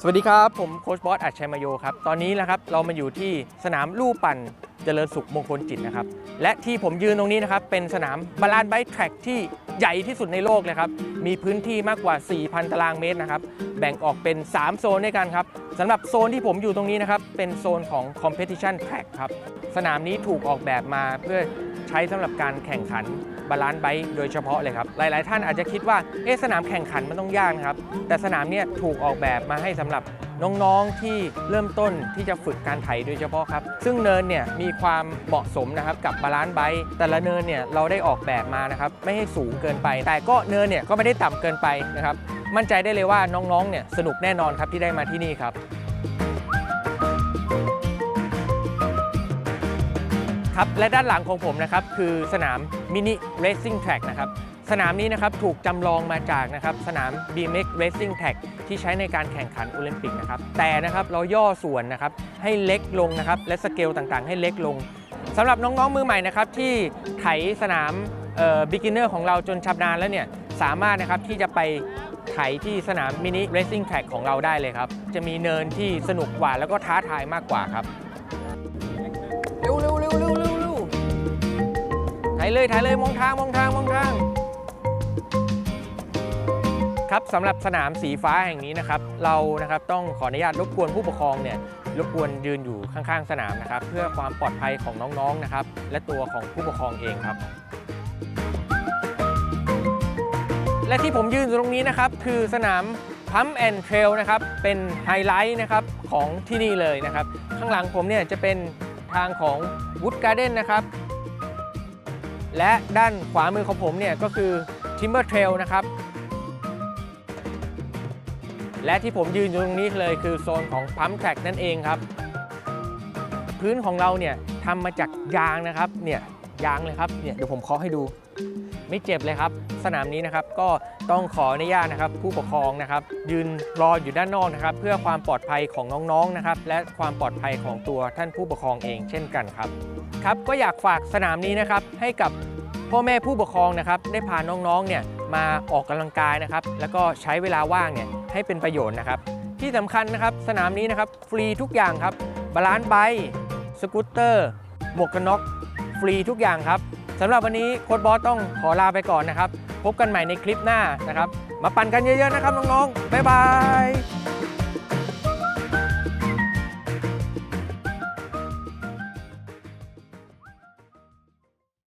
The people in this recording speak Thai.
สวัสดีครับ ผมโค้ชบอสอัจชัยมโยครับ ตอนนี้นะครับเรามาอยู่ที่สนามลู่ปั่นเจริญสุขมงคลจิตนะครับ และที่ผมยืนตรงนี้นะครับ เป็นสนามบาลานไบค์แทร็กที่ใหญ่ที่สุดในโลกเลยครับ มีพื้นที่มากกว่า 4,000 ตารางเมตรนะครับ แบ่งออกเป็น 3 โซนด้วยกันครับสำหรับโซนที่ผมอยู่ตรงนี้นะครับ เป็นโซนของ Competition Track ครับ สนามนี้ถูกออกแบบมาเพื่อใช้สำหรับการแข่งขัน บาลานไบค์โดยเฉพาะเลยครับ หลาย ๆ ท่านอาจจะคิดว่าเอ๊ะสนามแข่งขันมันต้องยากนะครับ แต่สนามเนี่ยถูกออกแบบมาให้สำหรับน้อง ๆ ที่เริ่มต้นที่จะฝึกการไถโดยเฉพาะครับ ซึ่งเนินเนี่ยมีความเหมาะสมนะครับกับบาลานซ์ไบค์แต่ละเนินเนี่ยเราได้ออกแบบมานะครับไม่ให้สูงเกินไป แต่ก็เนินเนี่ยก็ไม่ได้ต่ำเกินไปนะครับมั่นใจได้เลยว่าน้อง ๆ เนี่ยสนุกแน่นอนครับที่ได้มาที่นี่ครับ ครับและด้านหลังของผมนะครับคือสนามมินิเร c ซิ่งแทร็กนะครับสนามนี้นะครับถูกจำลองมาจากนะครับสนาม BMX Racing Track ที่ใช้ในการแข่งขันโอลิมปิกนะครับแต่นะครับเราย่อส่วนนะครับให้เล็กลงนะครับและสเกลต่างๆ ให้เล็กลงสำหรับน้องๆมือใหม่นะครับที่ไถสนามเอ่อ beginner ของเราจนชำนาญแล้วเนี่ยสามารถนะครับที่จะไปไถที่สนามมินิเร c ซิ่งแทร็กของเราได้เลยครับ จะมีเนินที่สนุกกว่าแล้วก็ท้าทายมากกว่าครับ เร็วเร็วเร็วเร็ว ถ่ายเลยถ่ายเลยมองทางมองทางมองทาง ครับสำหรับสนามสีฟ้าแห่งนี้นะครับ เรานะครับต้องขออนุญาตรบกวนผู้ปกครองเนี่ยรบกวนยืนอยู่ข้างๆ สนามนะครับ เพื่อความปลอดภัยของน้องๆนะครับ และตัวของผู้ปกครองเองครับ และที่ผมยืนอยู่ตรงนี้นะครับ คือสนามพัมแอนเทรลนะครับเป็นไฮไลท์นะครับของที่นี่เลยนะครับ ข้างหลังผมเนี่ยจะเป็นทางของ Wood Garden นะครับ และด้านขวามือของผมเนี่ยก็คือ Timber Trail นะครับ และที่ผมยืนอยู่ตรงนี้เลยคือโซนของพัมแท็กนั่นเองครับ พื้นของเราเนี่ยทำมาจากยางนะครับเนี่ยยางเลยครับเนี่ยเดี๋ยวผมเคาะให้ดู ไม่เจ็บเลยครับ สนามนี้นะครับก็ต้องขออนุญาตนะครับ ผู้ปกครองนะครับ ยืนรออยู่ด้านนอกนะครับ เพื่อความปลอดภัยของน้องๆนะครับ และความปลอดภัยของตัวท่านผู้ปกครองเองเช่นกันครับครับก็อยากฝากสนามนี้นะครับให้กับพ่อแม่ผู้ปกครองนะครับ ได้พาน้องๆเนี่ยมาออกกำลังกายนะครับ แล้วก็ใช้เวลาว่างเนี่ยให้เป็นประโยชน์นะครับ ที่สำคัญนะครับสนามนี้นะครับฟรีทุกอย่างครับบาลานซ์ไบสกูตเตอร์หมวกกันน็อกฟรีทุกอย่างครับ สำหรับวันนี้โค้ดบอสต้องขอลาไปก่อนนะครับ พบกันใหม่ในคลิปหน้านะครับ มาปั่นกันเยอะๆนะครับน้องๆบ๊ายบาย